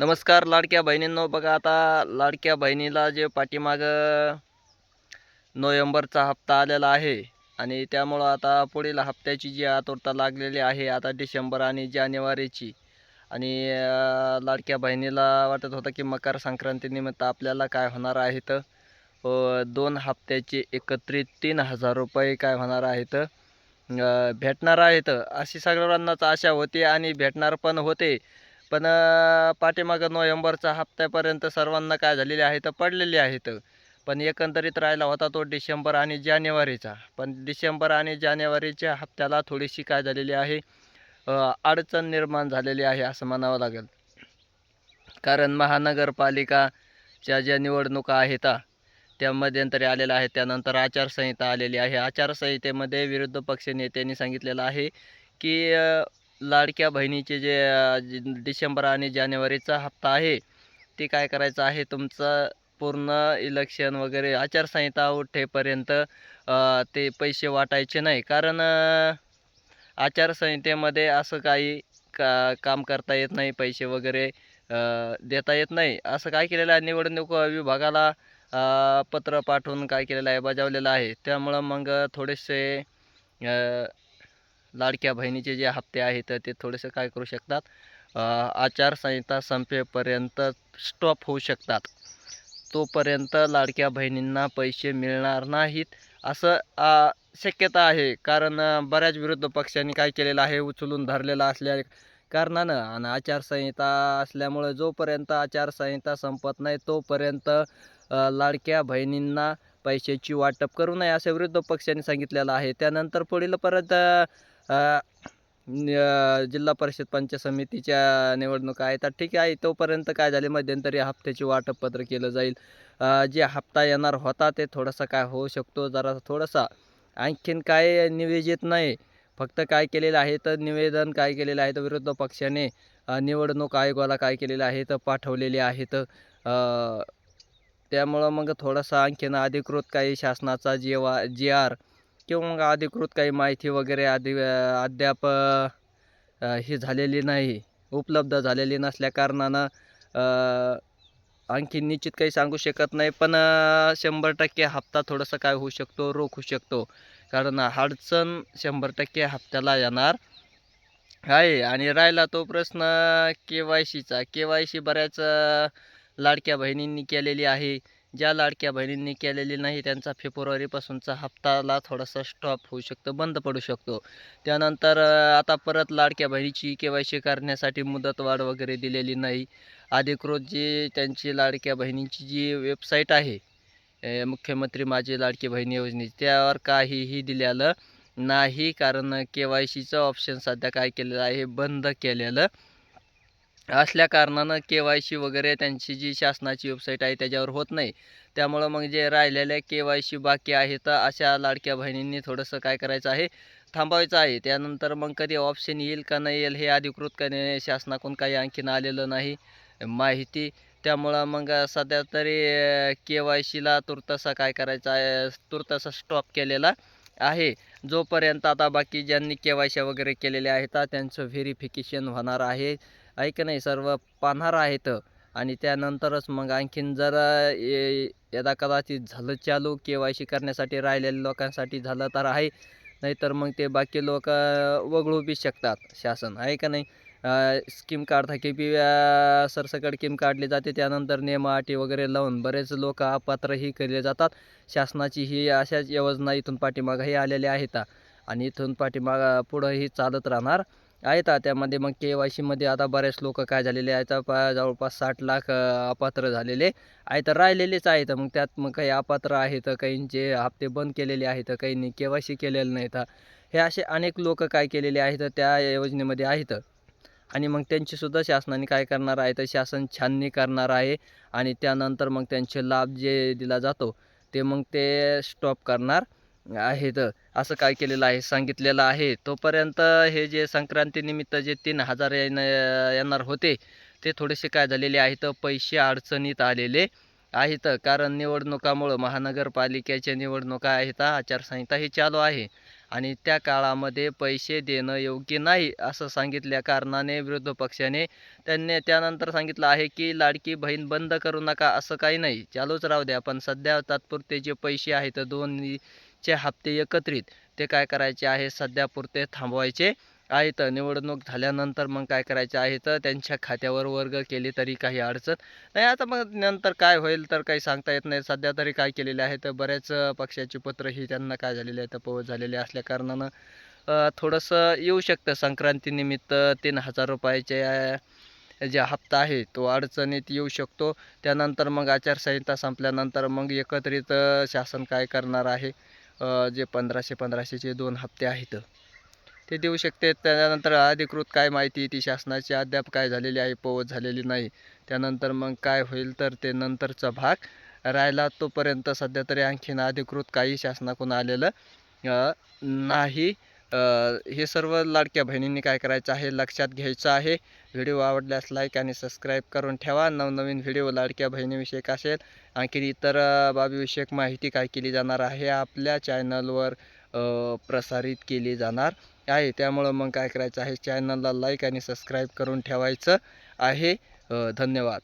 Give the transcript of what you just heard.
नमस्कार लाडक्या बहिणींनो बघा आता लाडक्या बहिणीला जे पाठीमाग नोव्हेंबरचा हप्ता आलेला आहे आणि त्यामुळं आता पुढील हप्त्याची जी आतुरता लागलेली आहे आता डिसेंबर आणि जानेवारीची. आणि लाडक्या बहिणीला वाटत होतं की मकर संक्रांतीनिमित्त आपल्याला काय होणार आहेत दोन हप्त्याचे एकत्रित तीन हजार रुपये काय होणार आहेत भेटणार आहेत अशी सगळ्यांनाच आशा होती आणि भेटणार पण होते. पण पाठीमागं नोव्हेंबरचा हप्त्यापर्यंत सर्वांना काय झालेले तर पडलेले आहेत. पण एकंदरीत राहिला होता तो डिसेंबर आणि जानेवारीचा. पण डिसेंबर आणि जानेवारीच्या हप्त्याला थोडीशी काय झालेली आहे? अडचण निर्माण झालेली आहे असं म्हणावं लागेल. कारण महानगरपालिकाच्या ज्या निवडणुका आहेत त्या मध्यंतरी आलेल्या आहेत. त्यानंतर आचारसंहिता आलेली आहे. आचारसंहितेमध्ये विरुद्ध पक्ष नेत्यांनी सांगितलेलं आहे की लाडक्या बहिणीचे जे डिसेंबर आणि जानेवारीचा हप्ता आहे ते काय करायचं आहे? तुमचं पूर्ण इलेक्शन वगैरे आचारसंहिता उठेपर्यंत ते पैसे वाटायचे नाही. कारण आचारसंहितेमध्ये असं काही का काम करता येत नाही पैसे वगैरे देता येत नाही. असं काय केलेलं आहे? निवडणूक विभागाला पत्र पाठवून काय केलेलं आहे? बजावलेलं आहे. त्यामुळं मग थोडेसे लाडक्या बहिणीचे जे हप्ते आहेत ते थोडेसे काय करू शकतात? आचारसंहिता संपेपर्यंत स्टॉप होऊ शकतात. तोपर्यंत लाडक्या बहिणींना पैसे मिळणार नाहीत असं शक्यता आहे. कारण बऱ्याच विरुद्ध पक्षांनी काय केलेलं आहे? उचलून धरलेलं असल्या कारणानं. आणि आचारसंहिता असल्यामुळे जोपर्यंत आचारसंहिता संपत नाही तोपर्यंत लाडक्या बहिणींना पैशाची वाटप करू नये असे विरुद्ध पक्षांनी सांगितलेलं आहे. त्यानंतर पुढील परत जिल्हा परिषद पंचायत समितीच्या निवडणुका आहेत तर ठीक आहे तोपर्यंत काय झाले? मध्यंतरी हप्त्याची वाटपपत्र केलं जाईल. जे हप्ता येणार होता ते थोडासा काय होऊ शकतो? जरा थोडासा आणखीन काय निवेदित नाही. फक्त काय केलेलं आहे तर निवेदन काय केलेलं आहे तर विरुद्ध पक्षाने निवडणूक आयोगाला काय केलेलं आहे तर पाठवलेले आहेत. त्यामुळं मग थोडासा आणखीन अधिकृत काही शासनाचा जेवा वा जी आर किंवा मग अधिकृत काही माहिती वगैरे अधि अद्याप ही झालेली नाही उपलब्ध झालेली नसल्या कारणानं आणखी निश्चित काही सांगू शकत नाही. पण शंभर टक्के हप्ता थोडंसं काय होऊ शकतो? रोख होऊ शकतो. कारण अडचण शंभर टक्के हप्त्याला येणार आहे. आणि राहिला तो प्रश्न के वाय सीचा के वाय सी बऱ्याच लाडक्या बहिणींनी केलेली आहे. ज्या लाडक्या बहिणींनी केलेली नाही त्यांचा फेब्रुवारीपासूनचा हप्ताला थोडासा स्टॉप होऊ शकतो बंद पडू शकतो. त्यानंतर आता परत लाडक्या बहिणीची के वाय सी करण्यासाठी मुदतवाढ वगैरे दिलेली नाही. अधिकृत जी त्यांची लाडक्या बहिणींची जी वेबसाईट आहे मुख्यमंत्री माझी लाडकी बहिणी योजनेची त्यावर काहीही दिलेलं नाही. कारण के वाय सीचं ऑप्शन सध्या काय केलेलं आहे बंद केलेलं असल्या कारणानं के वाय सी वगैरे त्यांची जी शासनाची वेबसाईट आहे त्याच्यावर होत नाही. त्यामुळं मग जे राहिलेल्या के वाय सी बाकी आहेत अशा लाडक्या बहिणींनी थोडंसं काय करायचं आहे थांबवायचं आहे. त्यानंतर मग कधी ऑप्शन येईल का नाही येईल हे अधिकृत करणे शासनाकडून काही आणखीन आलेलं नाही माहिती. त्यामुळं मग सध्या तरी के वाय सीला तुर्तसा काय करायचा आहे तुर्तसा स्टॉप केलेला आहे. जोपर्यंत आता बाकी ज्यांनी के वाय सी वगैरे केलेले आहेत त्यांचं व्हेरिफिकेशन होणार आहे. ऐक नाही सर्व पाहणार आहेत. आणि त्यानंतरच मग आणखीन जर अ, यदा कदाचित झालं चालू के वाय सी करण्यासाठी राहिलेल्या लोकांसाठी झालं तर आहे. नाहीतर मग ते बाकी लोक वगळू बी शकतात शासन. आहे का नाही? स्कीम काढता के पी सरसकट स्कीम काढली जाते. त्यानंतर नियम अटी वगैरे लावून बरेच लोक अपात्रही केले जातात. शासनाची ही अशाच योजना इथून पाठीमागाही आलेल्या आहेत. आणि इथून पाठीमागा पुढंही चालत राहणार आहेत. त्यामध्ये मग के वाय सीमध्ये आता बरेच लोक काय झालेले आहेत पा जवळपास साठ लाख अपात्र झालेले आहेत राहिलेलेच आहेत. मग त्यात मग काही अपात्र आहेत काहींचे हप्ते बंद केलेले आहेत काहींनी के वाय सी केलेलं नाहीत. हे असे अनेक लोक काय केलेले आहेत त्या योजनेमध्ये आहेत. आणि मग त्यांचीसुद्धा शासनाने काय करणार आहे? तर शासन छाननी करणार आहे आणि त्यानंतर मग त्यांचे लाभ जे दिला जातो ते मग ते स्टॉप करणार आहेत असं काय केलेलं आहे? सांगितलेलं आहे. तोपर्यंत हे जे संक्रांतीनिमित्त जे तीन हजार येण येणार होते ते थोडेसे काय झालेले आहेत? पैसे अडचणीत आलेले आहेत. कारण निवडणुकामुळं महानगरपालिकेच्या निवडणुका आहेत. आचारसंहिता ही चालू आहे. आणि त्या काळामध्ये पैसे देणं योग्य नाही असं सांगितल्या कारणाने विरोधी पक्षाने त्यांनी त्यानंतर सांगितलं आहे की लाडकी बहीण बंद करू नका असं काही नाही. चालूच राहू द्या पण सध्या तात्पुरते जे पैसे आहेत दोन्हीचे हप्ते एकत्रित. ते काय करायचे आहे? सध्यापुरते थांबवायचे. आहेत. निवडणूक झाल्यानंतर मग काय करायचे आहे तर त्यांच्या खात्यावर वर्ग केले तरी काही अडचण नाही. आता मग नंतर काय होईल तर काही सांगता येत नाही. सध्या तरी काय केलेले आहे तर बऱ्याच पक्षाची पत्र ही त्यांना काय झालेले आहेत पवत झालेले असल्या कारणानं थोडंसं येऊ शकतं. संक्रांतीनिमित्त तीन हजार रुपयाचे जे हप्ता आहे तो अडचणीत येऊ शकतो. त्यानंतर मग आचारसंहिता संपल्यानंतर मग एकत्रित शासन काय करणार आहे? जे पंधराशे पंधराशेचे दोन हप्ते आहेत. ते देऊ शकते. त्यानंतर अधिकृत काय माहिती ती शासनाची अद्याप काय झालेली आहे पवत झालेली नाही. त्यानंतर मग काय होईल तर ते नंतरचा भाग राहिला तोपर्यंत सध्या तरी आणखीन अधिकृत काही शासनाकडून आलेलं नाही. हे सर्व लाडक्या बहिणींनी काय करायचं आहे लक्षात घ्यायचं आहे. व्हिडिओ आवडल्यास लाईक आणि सबस्क्राईब करून ठेवा. नवनवीन व्हिडिओ लाडक्या बहिणीविषयक असेल आणखी इतर बाबीविषयक माहिती काय केली जाणार आहे आपल्या चॅनलवर प्रसारित केली जाणार आहे. त्यामुळं मग काय करायचं आहे? चॅनलला लाईक आणि सबस्क्राईब करून ठेवायचं आहे. धन्यवाद.